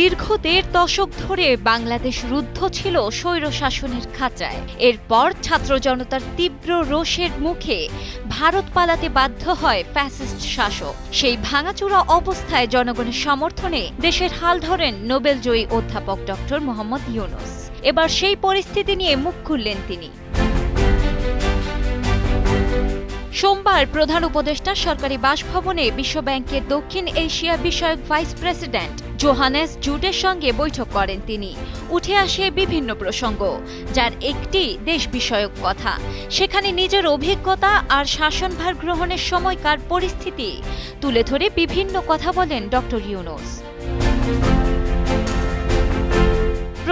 দীর্ঘ দেড় দশক ধরে বাংলাদেশ রুদ্ধ ছিল স্বৈরশাসনের খাঁচায়। এরপর ছাত্র জনতার তীব্র রোষের মুখে ভারত পালাতে বাধ্য হয় ফ্যাসিস্ট শাসক। সেই ভাঙাচোরা অবস্থায় জনগণের সমর্থনে দেশের হাল ধরেন নোবেলজয়ী অধ্যাপক ডক্টর মোহাম্মদ ইউনুস। এবার সেই পরিস্থিতি নিয়ে মুখ খুললেন তিনি। সোমবার প্রধান উপদেষ্টা সরকারি বাসভবনে বিশ্বব্যাংকের দক্ষিণ এশিয়া বিষয়ক ভাইস প্রেসিডেন্ট জোহানেস জুটের সঙ্গে বৈঠক করেন তিনি। উঠে আসে বিভিন্ন প্রসঙ্গ, যার একটি দেশ বিষয়ক কথা। সেখানে নিজের অভিজ্ঞতা আর শাসনভার গ্রহণের সময়কার পরিস্থিতি তুলে ধরে বিভিন্ন কথা বলেন ডক্টর ইউনুস।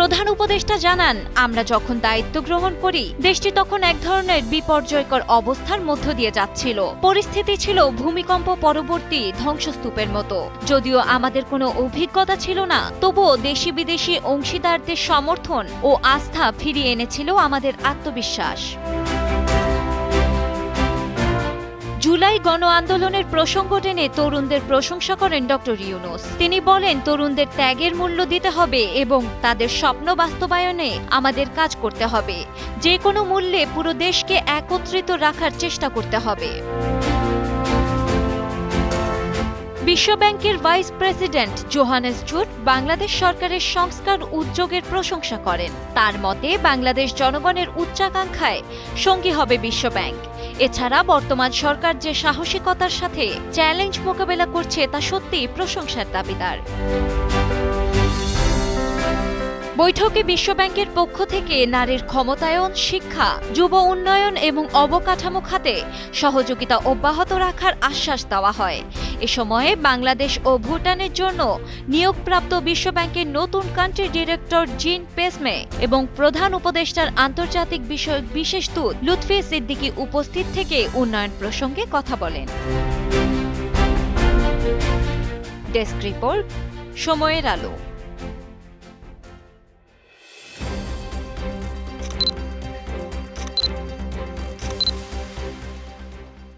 প্রধান উপদেষ্টা জানান, আমরা যখন দায়িত্ব গ্রহণ করি, দেশটি তখন এক ধরনের বিপর্যয়কর অবস্থার মধ্য দিয়ে যাচ্ছিল। পরিস্থিতি ছিল ভূমিকম্প পরবর্তী ধ্বংসস্তূপের মতো। যদিও আমাদের কোনো অভিজ্ঞতা ছিল না, তবুও দেশি বিদেশি অংশীদারদের সমর্থন ও আস্থা ফিরিয়ে এনেছিল আমাদের আত্মবিশ্বাস। জুলাই গণ আন্দোলনের প্রসঙ্গ টেনে তরুণদের প্রশংসা করেন ডক্টর ইউনুস। তিনি বলেন, তরুণদের ত্যাগের মূল্য দিতে হবে এবং তাদের স্বপ্ন বাস্তবায়নে আমাদের কাজ করতে হবে। যে কোনো মূল্যে পুরো দেশকে একত্রিত রাখার চেষ্টা করতে হবে। বিশ্বব্যাংকের vice president Johannes Zutt Bangladesh সরকারের সংস্কার উদ্যোগের প্রশংসা করেন। তার মতে, বাংলাদেশ জনগণের উচ্চাকাঙ্ক্ষায় সঙ্গী হবে বিশ্বব্যাংক। এছাড়া বর্তমান সরকার যে সাহসিকতার সাথে চ্যালেঞ্জ মোকাবেলা করছে তা সত্যিই প্রশংসার দাবিদার। বৈঠকে বিশ্বব্যাংকের পক্ষ থেকে নারীর ক্ষমতায়ন, শিক্ষা, যুব উন্নয়ন এবং অবকাঠামো খাতে সহযোগিতা অব্যাহত রাখার আশ্বাস দেওয়া হয়। এ সময়ে বাংলাদেশ ও ভুটানের জন্য নিয়োগপ্রাপ্ত বিশ্বব্যাংকের নতুন কান্ট্রি ডিরেক্টর জিন পেসমে এবং প্রধান উপদেষ্টার আন্তর্জাতিক বিষয়ক বিশেষ দূত লুৎফি সিদ্দিকী উপস্থিত থেকে উন্নয়ন প্রসঙ্গে কথা বলেন। ডেস্ক রিপোর্ট, সময়ের আলো।